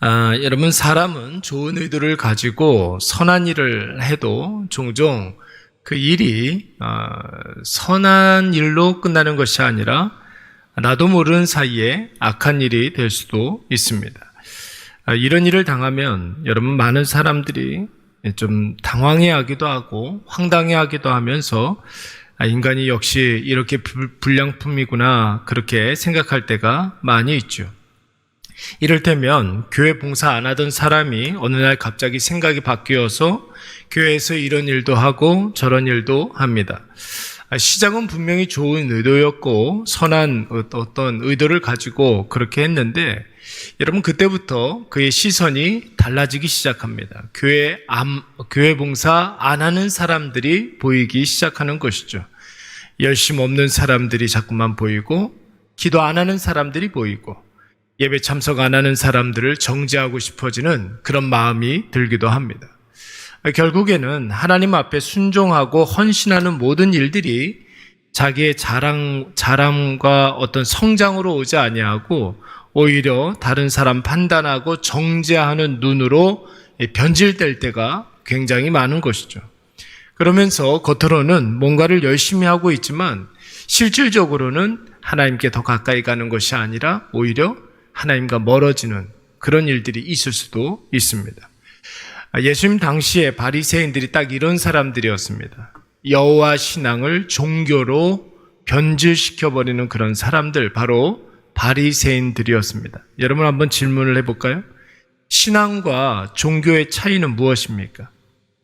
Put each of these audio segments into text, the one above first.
아, 여러분 사람은 좋은 의도를 가지고 선한 일을 해도 종종 그 일이 아, 선한 일로 끝나는 것이 아니라 나도 모르는 사이에 악한 일이 될 수도 있습니다. 아, 이런 일을 당하면 여러분 많은 사람들이 좀 당황해하기도 하고 황당해하기도 하면서 아, 인간이 역시 이렇게 불- 불량품이구나 그렇게 생각할 때가 많이 있죠. 이를테면 교회 봉사 안 하던 사람이 어느 날 갑자기 생각이 바뀌어서 교회에서 이런 일도 하고 저런 일도 합니다. 아, 시작은 분명히 좋은 의도였고 선한 어- 어떤 의도를 가지고 그렇게 했는데 여러분 그때부터 그의 시선이 달라지기 시작합니다. 교회 암, 교회 봉사 안 하는 사람들이 보이기 시작하는 것이죠. 열심 없는 사람들이 자꾸만 보이고 기도 안 하는 사람들이 보이고 예배 참석 안 하는 사람들을 정죄하고 싶어지는 그런 마음이 들기도 합니다. 결국에는 하나님 앞에 순종하고 헌신하는 모든 일들이 자기의 자랑, 자랑과 어떤 성장으로 오지 아니하고 오히려 다른 사람 판단하고 정죄하는 눈으로 변질될 때가 굉장히 많은 것이죠. 그러면서 겉으로는 뭔가를 열심히 하고 있지만 실질적으로는 하나님께 더 가까이 가는 것이 아니라 오히려 하나님과 멀어지는 그런 일들이 있을 수도 있습니다. 아, 예수님 당시에 바리새인들이 딱 이런 사람들이었습니다. 여호와 신앙을 종교로 변질시켜 버리는 그런 사람들 바로 바리새인들이었습니다. 여러분 한번 질문을 해 볼까요? 신앙과 종교의 차이는 무엇입니까?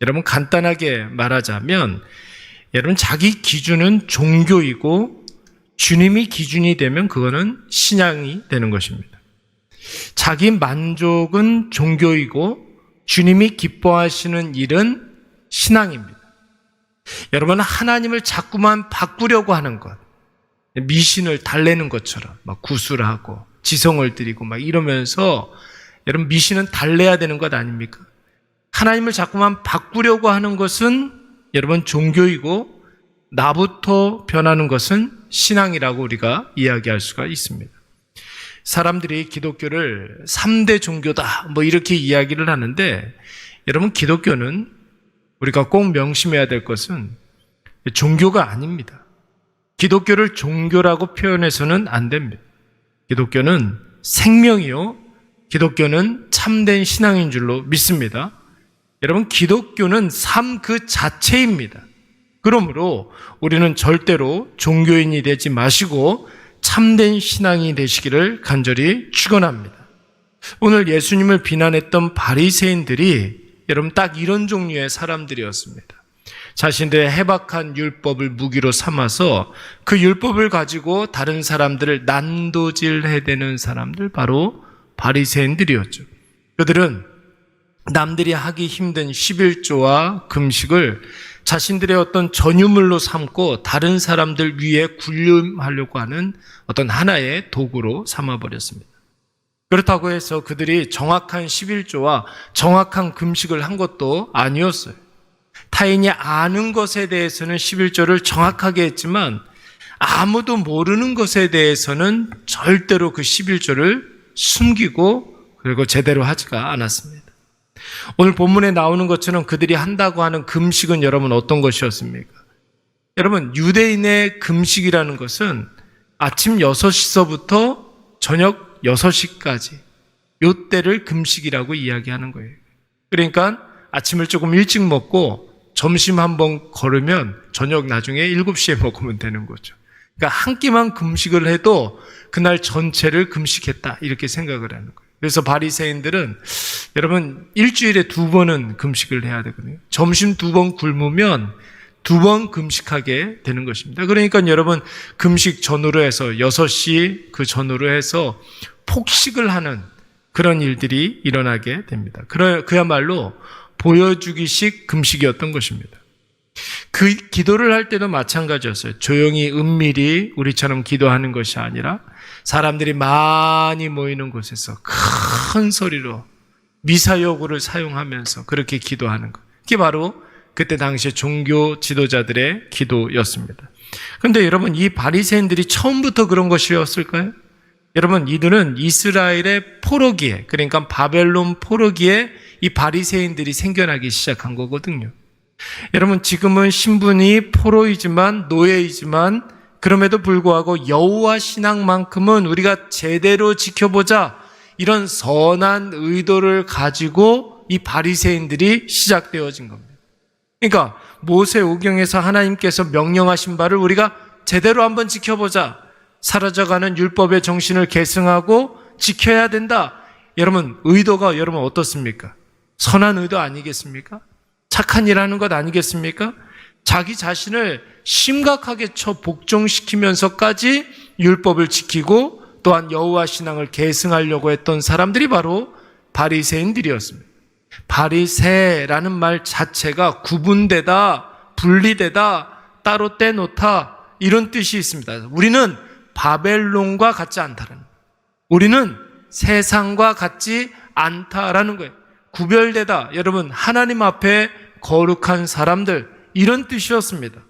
여러분 간단하게 말하자면 여러분 자기 기준은 종교이고 주님이 기준이 되면 그거는 신앙이 되는 것입니다. 자기 만족은 종교이고 주님이 기뻐하시는 일은 신앙입니다. 여러분 하나님을 자꾸만 바꾸려고 하는 것, 미신을 달래는 것처럼 막 구술하고 지성을 드리고 막 이러면서 여러분 미신은 달래야 되는 것 아닙니까? 하나님을 자꾸만 바꾸려고 하는 것은 여러분 종교이고 나부터 변하는 것은 신앙이라고 우리가 이야기할 수가 있습니다. 사람들이 기독교를 3대 종교다 뭐 이렇게 이야기를 하는데 여러분 기독교는 우리가 꼭 명심해야 될 것은 종교가 아닙니다. 기독교를 종교라고 표현해서는 안 됩니다. 기독교는 생명이요. 기독교는 참된 신앙인 줄로 믿습니다. 여러분, 기독교는 삶 그 자체입니다. 그러므로 우리는 절대로 종교인이 되지 마시고 참된 신앙이 되시기를 간절히 축원합니다. 오늘 예수님을 비난했던 바리새인들이 여러분 딱 이런 종류의 사람들이었습니다. 자신들의 해박한 율법을 무기로 삼아서 그 율법을 가지고 다른 사람들을 난도질해대는 사람들 바로 바리새인들이었죠. 그들은 남들이 하기 힘든 11조와 금식을 자신들의 어떤 전유물로 삼고 다른 사람들 위에 군림하려고 하는 어떤 하나의 도구로 삼아버렸습니다. 그렇다고 해서 그들이 정확한 11조와 정확한 금식을 한 것도 아니었어요. 타인이 아는 것에 대해서는 11조를 정확하게 했지만 아무도 모르는 것에 대해서는 절대로 그 11조를 숨기고 그리고 제대로 하지가 않았습니다. 오늘 본문에 나오는 것처럼 그들이 한다고 하는 금식은 여러분 어떤 것이었습니까? 여러분, 유대인의 금식이라는 것은 아침 6시서부터 저녁 6시까지 요 때를 금식이라고 이야기하는 거예요. 그러니까 아침을 조금 일찍 먹고 점심 한 번 걸으면 저녁 나중에 7시에 먹으면 되는 거죠. 그러니까 한 끼만 금식을 해도 그날 전체를 금식했다 이렇게 생각을 하는 거예요. 그래서 바리새인들은 여러분 일주일에 두 번은 금식을 해야 되거든요. 점심 두 번 굶으면 두 번 금식하게 되는 것입니다. 그러니까 여러분 금식 전후로 해서 6시 그 전후로 해서 폭식을 하는 그런 일들이 일어나게 됩니다. 그야말로 보여주기식 금식이었던 것입니다. 그 기도를 할 때도 마찬가지였어요. 조용히 은밀히 우리처럼 기도하는 것이 아니라 사람들이 많이 모이는 곳에서 큰 소리로 미사여구를 사용하면서 그렇게 기도하는 것. 그게 바로 그때 당시 종교 지도자들의 기도였습니다. 그런데 여러분 이 바리새인들이 처음부터 그런 것이었을까요? 여러분 이들은 이스라엘의 포로기에 그러니까 바벨론 포로기에 이 바리새인들이 생겨나기 시작한 거거든요. 여러분 지금은 신분이 포로이지만 노예이지만 그럼에도 불구하고 여호와 신앙만큼은 우리가 제대로 지켜보자 이런 선한 의도를 가지고 이 바리새인들이 시작되어진 겁니다. 그러니까 모세 오경에서 하나님께서 명령하신 바를 우리가 제대로 한번 지켜보자. 사라져가는 율법의 정신을 계승하고 지켜야 된다. 여러분 의도가 여러분 어떻습니까? 선한 의도 아니겠습니까? 착한 일 하는 것 아니겠습니까? 자기 자신을 심각하게 쳐 복종시키면서까지 율법을 지키고 또한 여호와 신앙을 계승하려고 했던 사람들이 바로 바리새인들이었습니다. 바리새라는 말 자체가 구분되다, 분리되다, 따로 떼놓다 이런 뜻이 있습니다. 우리는 바벨론과 같지 않다는 우리는 세상과 같지 않다라는 거예요. 구별되다. 여러분 하나님 앞에 거룩한 사람들 이런 뜻이었습니다.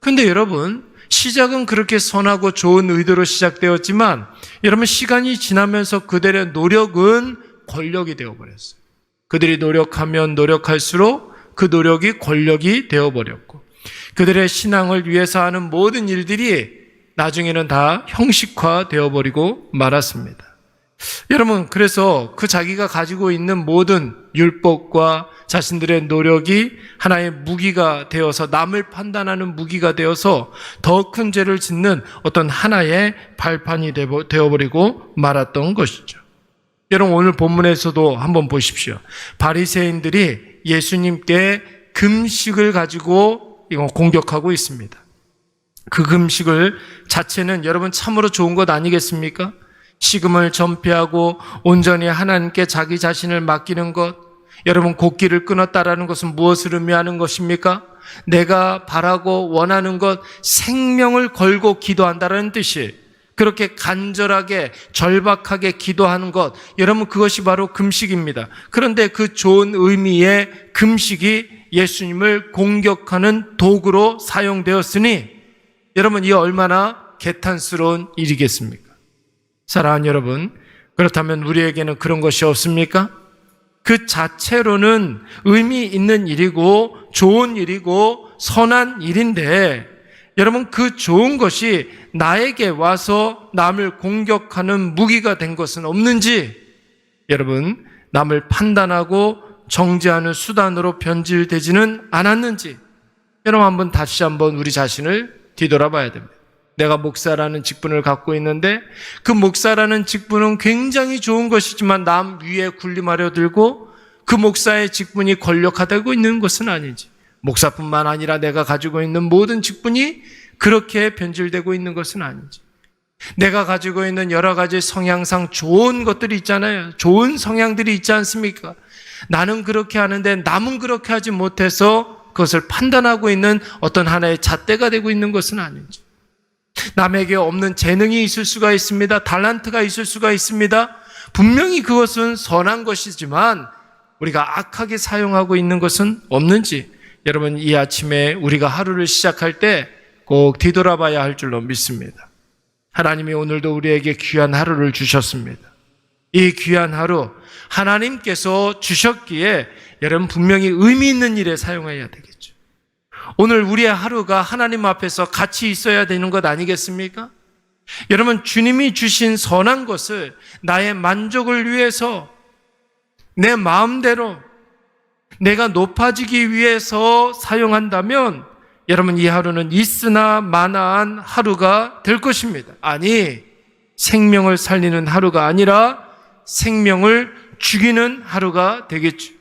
근데 여러분 시작은 그렇게 선하고 좋은 의도로 시작되었지만 여러분 시간이 지나면서 그들의 노력은 권력이 되어버렸어요. 그들이 노력하면 노력할수록 그 노력이 권력이 되어버렸고 그들의 신앙을 위해서 하는 모든 일들이 나중에는 다 형식화 되어버리고 말았습니다. 여러분, 그래서 그 자기가 가지고 있는 모든 율법과 자신들의 노력이 하나의 무기가 되어서 남을 판단하는 무기가 되어서 더 큰 죄를 짓는 어떤 하나의 발판이 되어버리고 말았던 것이죠. 여러분 오늘 본문에서도 한번 보십시오. 바리새인들이 예수님께 금식을 가지고 이거 공격하고 있습니다. 그 금식을 자체는 여러분 참으로 좋은 것 아니겠습니까? 식음을 전폐하고 온전히 하나님께 자기 자신을 맡기는 것. 여러분 곡기를 끊었다라는 것은 무엇을 의미하는 것입니까? 내가 바라고 원하는 것 생명을 걸고 기도한다라는 뜻이 그렇게 간절하게 절박하게 기도하는 것 여러분 그것이 바로 금식입니다. 그런데 그 좋은 의미의 금식이 예수님을 공격하는 도구로 사용되었으니 여러분 이 얼마나 개탄스러운 일이겠습니까? 사랑하는 여러분, 그렇다면 우리에게는 그런 것이 없습니까? 그 자체로는 의미 있는 일이고 좋은 일이고 선한 일인데 여러분 그 좋은 것이 나에게 와서 남을 공격하는 무기가 된 것은 없는지 여러분 남을 판단하고 정죄하는 수단으로 변질되지는 않았는지 여러분 한번 다시 한번 우리 자신을 뒤돌아봐야 됩니다. 내가 목사라는 직분을 갖고 있는데 그 목사라는 직분은 굉장히 좋은 것이지만 남 위에 군림하려 들고 그 목사의 직분이 권력화되고 있는 것은 아니지. 목사뿐만 아니라 내가 가지고 있는 모든 직분이 그렇게 변질되고 있는 것은 아니지. 내가 가지고 있는 여러 가지 성향상 좋은 것들이 있잖아요. 좋은 성향들이 있지 않습니까? 나는 그렇게 하는데 남은 그렇게 하지 못해서 그것을 판단하고 있는 어떤 하나의 잣대가 되고 있는 것은 아닌지. 남에게 없는 재능이 있을 수가 있습니다. 달란트가 있을 수가 있습니다. 분명히 그것은 선한 것이지만 우리가 악하게 사용하고 있는 것은 없는지 여러분 이 아침에 우리가 하루를 시작할 때 꼭 뒤돌아봐야 할 줄로 믿습니다. 하나님이 오늘도 우리에게 귀한 하루를 주셨습니다. 이 귀한 하루 하나님께서 주셨기에 여러분 분명히 의미 있는 일에 사용해야 되겠죠. 오늘 우리의 하루가 하나님 앞에서 같이 있어야 되는 것 아니겠습니까? 여러분 주님이 주신 선한 것을 나의 만족을 위해서 내 마음대로 내가 높아지기 위해서 사용한다면 여러분 이 하루는 있으나 마나한 하루가 될 것입니다. 아니 생명을 살리는 하루가 아니라 생명을 죽이는 하루가 되겠죠.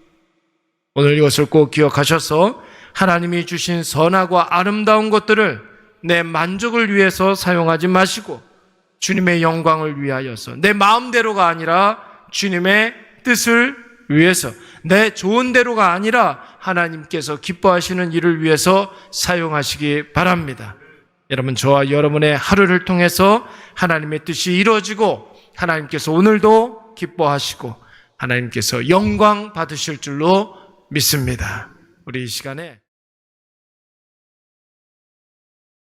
오늘 이것을 꼭 기억하셔서 하나님이 주신 선하고 아름다운 것들을 내 만족을 위해서 사용하지 마시고 주님의 영광을 위하여서 내 마음대로가 아니라 주님의 뜻을 위해서 내 좋은 대로가 아니라 하나님께서 기뻐하시는 일을 위해서 사용하시기 바랍니다. 여러분 저와 여러분의 하루를 통해서 하나님의 뜻이 이루어지고 하나님께서 오늘도 기뻐하시고 하나님께서 영광 받으실 줄로 믿습니다. 우리 이 시간에